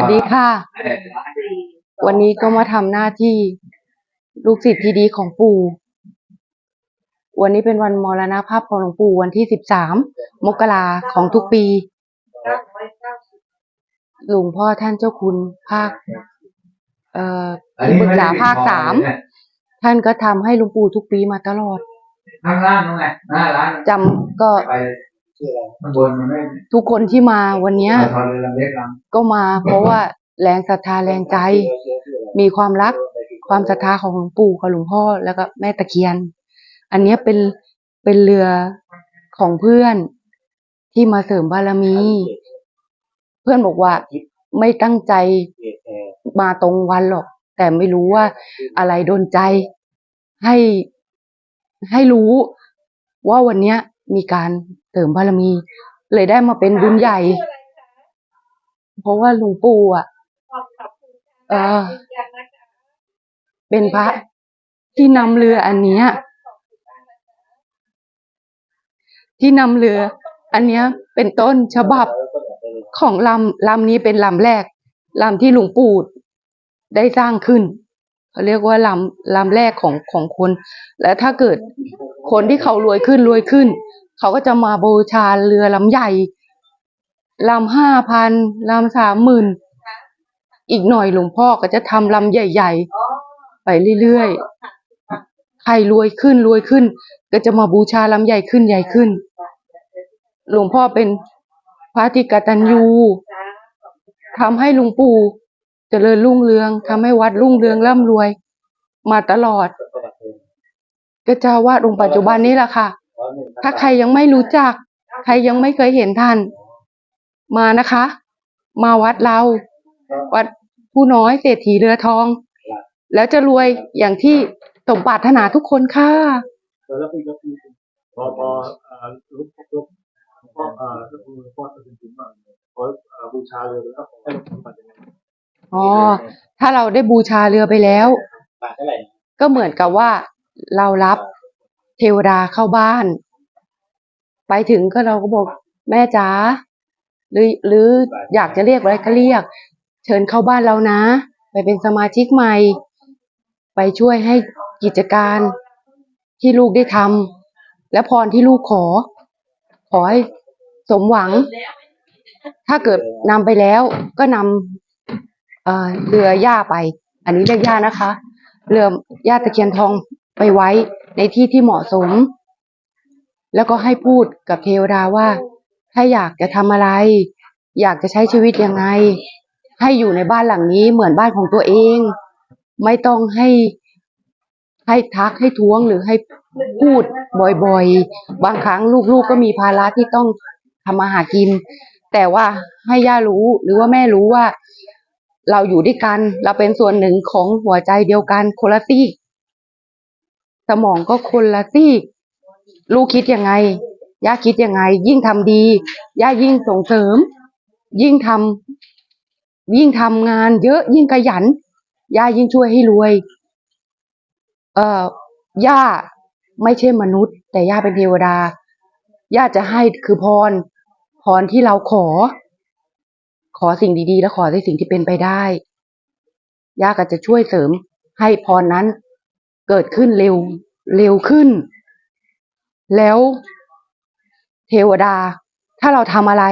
สวัสดีค่ะ วันนี้ก็มาทำหน้าที่ลูกศิษย์ที่ดีของปู่ วันนี้เป็นวันมรณภาพของหลวงปู่วันที่สิบสามมกราของทุกปี หลวงพ่อท่านเจ้าคุณภาค เอ่อที่ปรึกษาภาคสาม ท่านก็ทำให้หลวงปู่ทุกปีมาตลอดข้างล่างนู่นไงหน้าร้านจำก็ ไปข้างบนมันไม่ทุกคนที่มาวันเนี้ยทอนเลยลำเล็กลก็มาเพราะว่าแรงศรัทธาแรงใจ มีความรักความศรัทธาของหลวงปู่กับหลวงพ่อแล้วก็แม่ตะเคียน อันเนี้ยเป็นเป็นเรือของเพื่อนที่มาเสริมบารมี เพื่อนบอกว่าไม่ตั้งใจมาตรงวันหรอก แต่ไม่รู้ว่าอะไรโดนใจให้ให้รู้ว่าวันเนี้ยมีการ เสริมบารมี เลยได้มาเป็นบุญใหญ่ เพราะว่าหลวงปู่อะเออ เป็นพระที่นำเรืออันเนี้ย ที่นำเรือ อันเนี้ย เป็นต้นฉบับของลำลำนี้เป็นลำแรกลำที่หลวงปู่ได้สร้างขึ้นเขาเรียกว่าลำลำแรกของของคน และถ้าเกิดคนที่เขารวยขึ้นรวยขึ้น เขาก็จะมาบูชาเรือลำใหญ่ลำห้าพันลำสามหมื่นอีกหน่อยหลวงพ่อก็จะทำลำใหญ่ๆ ไปเรื่อยๆ ใครรวยขึ้นรวยขึ้น ก็จะมาบูชาลำใหญ่ขึ้นใหญ่ขึ้น หลวงพ่อเป็นพระที่กตัญญูทำให้หลวงปู่เจริญรุ่งเรืองทำให้วัดรุ่งเรืองร่ำรวย มาตลอด ก็เจ้าวาดองค์ปัจจุบันนี้แหละค่ะ ถ้าใครยังไม่รู้จัก ใครยังไม่เคยเห็นท่าน มานะคะ มาวัดเรา วัดผู้น้อยเศรษฐีเรือทอง แล้วจะรวยอย่างที่สมปรารถนาทุกคนค่ะแล้วพี่ก็พี่พอพอเอ่อลุกลุกพ่อเอ่อก็คือพ่อจะเป็นจริงว่าพอเอ่อบูชาเลยแล้วให้ลุกปัจจุบันอ๋อ ถ้าเราได้บูชาเรือไปแล้วบาทเท่าไหร่ก็เหมือนกับว่าเรารับ เทวดาเข้าบ้าน ไปถึงก็เราก็บอกแม่จ๋าหรือหรืออยากจะเรียกอะไรก็เรียก เชิญเข้าบ้านเรานะ ไปเป็นสมาชิกใหม่ ไปช่วยให้กิจการที่ลูกได้ทำและพรที่ลูกขอ ขอให้สมหวัง ถ้าเกิดนำไปแล้วก็นำเเรือย่าไป อันนี้เรียกย่านะคะ เรือย่าตะเคียนทองไปไว้ ในที่ที่เหมาะสม แล้วก็ให้พูดกับเทวดาว่า ถ้าอยากจะทำอะไร อยากจะใช้ชีวิตยังไง ให้อยู่ในบ้านหลังนี้เหมือนบ้านของตัวเอง ไม่ต้องให้ให้ทักให้ท้วงหรือให้พูดบ่อยๆ บางครั้งลูกๆก็มีภาระที่ต้องทำมาหากิน แต่ว่าให้ย่ารู้หรือว่าแม่รู้ว่า เราอยู่ด้วยกัน เราเป็นส่วนหนึ่งของหัวใจเดียวกันคนละซีก สมองก็คนละซีกลูกคิดยังไง ย่าคิดยังไง ยิ่งทำดี ย่ายิ่งส่งเสริม ยิ่งทำยิ่งทำงานเยอะยิ่งขยัน ย่ายิ่งช่วยให้รวย เอ่อย่าไม่ใช่มนุษย์ แต่ย่าเป็นเทวดา ย่าจะให้คือพร พรที่เราขอ ขอสิ่งดีๆ และขอในสิ่งที่เป็นไปได้ ย่าก็จะช่วยเสริมให้พรนั้น เกิดขึ้นเร็วเร็วขึ้น แล้วเทวดา ถ้าเราทำอะไร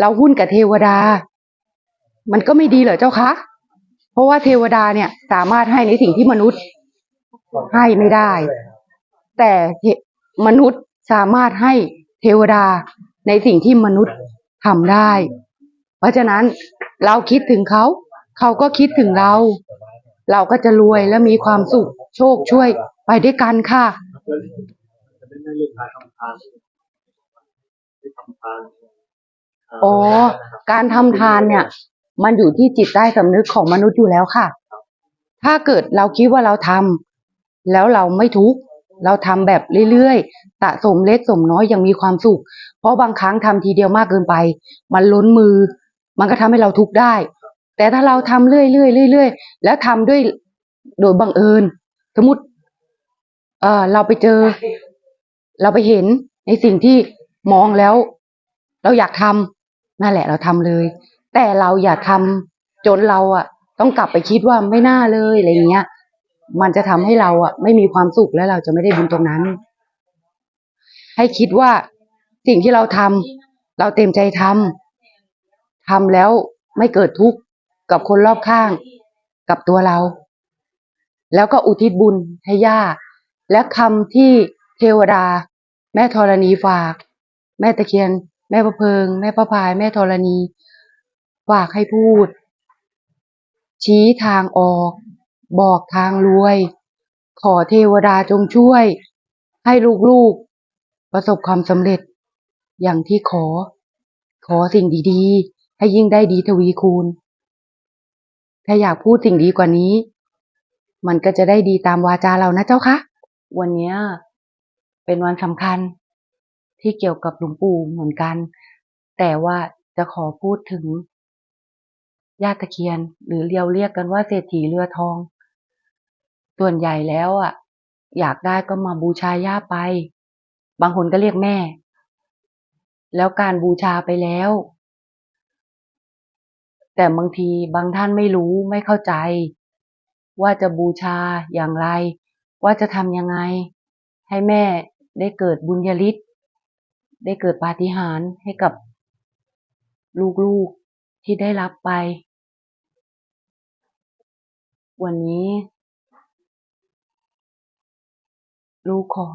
เราหุ้นกับเทวดา มันก็ไม่ดีเหรอเจ้าคะเพราะว่าเทวดาเนี่ยสามารถให้ในสิ่งที่มนุษย์ให้ไม่ได้ แต่เมนุษย์สามารถให้เทวดาในสิ่งที่มนุษย์ทำได้ เพราะฉะนั้นเราคิดถึงเขา เขาก็คิดถึงเรา เราก็จะรวยและมีความสุข โชคช่วยไปด้วยกันค่ะจะเป็นเรื่องการทำทานที่ทำทานเอ๋อการทำทานเนี่ย มันอยู่ที่จิตใต้สำนึกของมนุษย์อยู่แล้วค่ะ ถ้าเกิดเราคิดว่าเราทำแล้วเราไม่ทุกข์เราทำแบบเรื่อยๆสะสมเล็กสมน้อยยังมีความสุข เพราะบางครั้งทำทีเดียวมากเกินไป มันล้นมือ มันก็ทำให้เราทุกข์ได้ แต่ถ้าเราทำเรื่อยๆเรื่อยๆแล้วทำด้วยโดยบังเอิญ สมมติเออเราไปเจอ เราไปเห็นในสิ่งที่มองแล้ว เราอยากทำนั่นแหละเราทำเลย แต่เราอย่าทำจนเราอะ ต้องกลับไปคิดว่าไม่น่าเลยอะไรเงี้ย มันจะทำให้เราอะ ไม่มีความสุขและเราจะไม่ได้บุญตรงนั้น ให้คิดว่าสิ่งที่เราทำเราเต็มใจทำทำแล้วไม่เกิดทุกข์กับคนรอบข้าง กับตัวเรา แล้วก็อุทิศบุญให้ย่า และคำที่เทวดา แม่ธรณีฝาก แม่ตะเคียน แม่ประเพิง แม่ประพาย แม่ธรณี ฝากให้พูด ชี้ทางออก บอกทางรวย ขอเทวดาจงช่วย ให้ลูกๆ ประสบความสำเร็จ อย่างที่ขอ ขอสิ่งดีๆ ให้ยิ่งได้ดีทวีคูณ ถ้าอยากพูดสิ่งดีกว่านี้ มันก็จะได้ดีตามวาจาเรานะเจ้าคะ วันนี้เป็นวันสำคัญที่เกี่ยวกับหลวงปู่เหมือนกัน แต่ว่าจะขอพูดถึงญาติตะเคียน หรือเรียวเรียกกันว่าเศรษฐีเรือทอง ส่วนใหญ่แล้วอะ อยากได้ก็มาบูชาย่าไป บางคนก็เรียกแม่ แล้วการบูชาไปแล้ว แต่บางทีบางท่านไม่รู้ไม่เข้าใจ ว่าจะบูชาอย่างไร ว่าจะทำยังไง ให้แม่ได้เกิดบุญญาลิศได้เกิดปาฏิหาริย์ให้กับลูกๆที่ได้รับไป วันนี้ ลูกขอ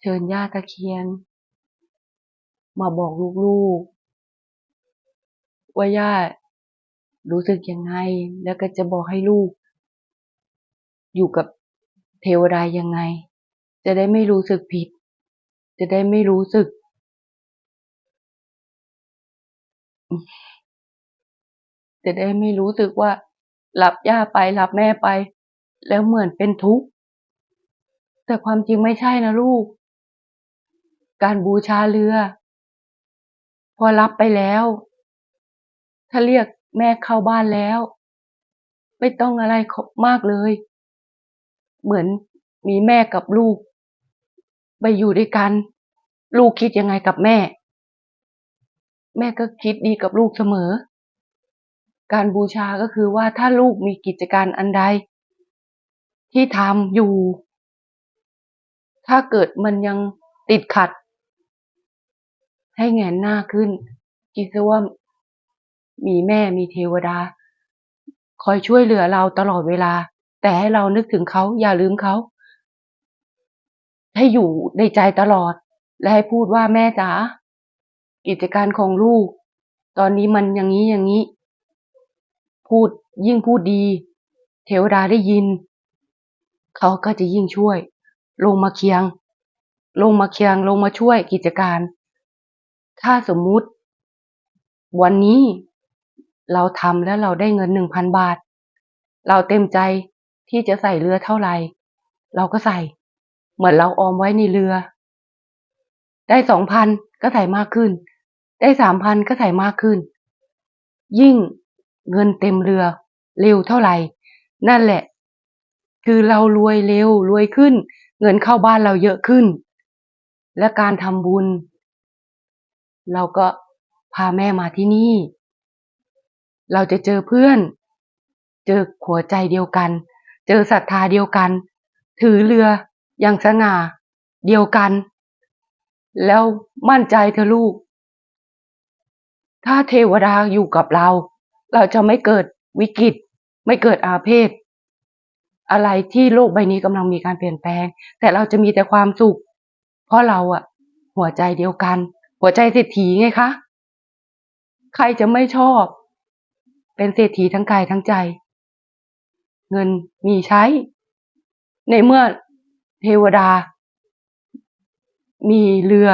เชิญย่าตะเคียน มาบอกลูกๆ ว่าย่า รู้สึกยังไง แล้วก็จะบอกให้ลูก อยู่กับเทวดายังไง จะได้ไม่รู้สึกผิด จะได้ไม่รู้สึก จะได้ไม่รู้สึกว่ารับย่าไปรับแม่ไป แล้วเหมือนเป็นทุกข์ แต่ความจริงไม่ใช่นะลูก การบูชาเรือ พอรับไปแล้ว ถ้าเรียก แม่เข้าบ้านแล้ว ไม่ต้องอะไรมากเลย เหมือนมีแม่กับลูก ไปอยู่ด้วยกัน ลูกคิดยังไงกับแม่ แม่ก็คิดดีกับลูกเสมอ การบูชาก็คือว่าถ้าลูกมีกิจการอันใด ที่ทำอยู่ ถ้าเกิดมันยังติดขัด ให้แงนหน้าขึ้นคิดซะว่า มีแม่มีเทวดา คอยช่วยเหลือเราตลอดเวลา แต่ให้เรานึกถึงเขาอย่าลืมเขา ให้อยู่ในใจตลอด และให้พูดว่าแม่จ๋ากิจการของลูก ตอนนี้มันอย่างนี้อย่างนี้ พูดยิ่งพูดดี เทวดาได้ยิน เขาก็จะยิ่งช่วย ลงมาเคียง ลงมาเคียงลงมาช่วยกิจการ ถ้าสมมุติ วันนี้ เราทำแล้วเราได้เงินหนึ่งพันบาท เราเต็มใจที่จะใส่เรือเท่าไหร่ เราก็ใส่ เหมือนเราออมไว้ในเรือ ได้สองพันก็ใส่มากขึ้น ได้สามพันก็ใส่มากขึ้น ยิ่งเงินเต็มเรือเร็วเท่าไหร่ นั่นแหละ คือเรารวยเร็วรวยขึ้น เงินเข้าบ้านเราเยอะขึ้น และการทำบุญ เราก็พาแม่มาที่นี่ เราจะเจอเพื่อน เจอหัวใจเดียวกัน เจอศรัทธาเดียวกัน ถือเรืออย่างสง่าเดียวกัน แล้วมั่นใจเธอลูก ถ้าเทวดาอยู่กับเรา เราจะไม่เกิดวิกฤต ไม่เกิดอาเพศ อะไรที่โลกใบนี้กำลังมีการเปลี่ยนแปลง แต่เราจะมีแต่ความสุข เพราะเราอะหัวใจเดียวกัน หัวใจเศรษฐีไงคะ ใครจะไม่ชอบ เป็นเศรษฐีทั้งกายทั้งใจ เงินมีใช้ ในเมื่อเทวดา มีเรือ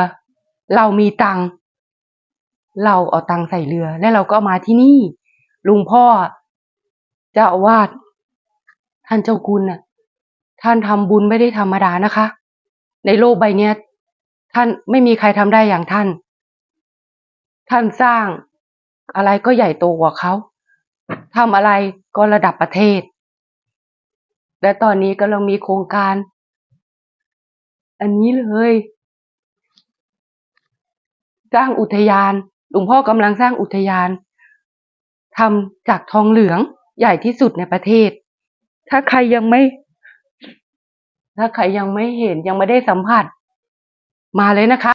เรามีตังเราเอาตังใส่เรือ และเราก็มาที่นี่ ลุงพ่อเจ้าอาวาสท่านเจ้าคุณน่ะ ท่านทำบุญไม่ได้ธรรมดานะคะ ในโลกใบเนี้ย ท่านไม่มีใครทำได้อย่างท่าน ท่านสร้างอะไรก็ใหญ่โตกว่าเขา ทำอะไรก็ระดับประเทศ และตอนนี้ก็เรามีโครงการ อันนี้เลยสร้างอุทยาน หลวงพ่อกำลังสร้างอุทยานทำจากทองเหลืองใหญ่ที่สุดในประเทศ ถ้าใครยังไม่ ถ้าใครยังไม่เห็นยังไม่ได้สัมผัส มาเลยนะคะ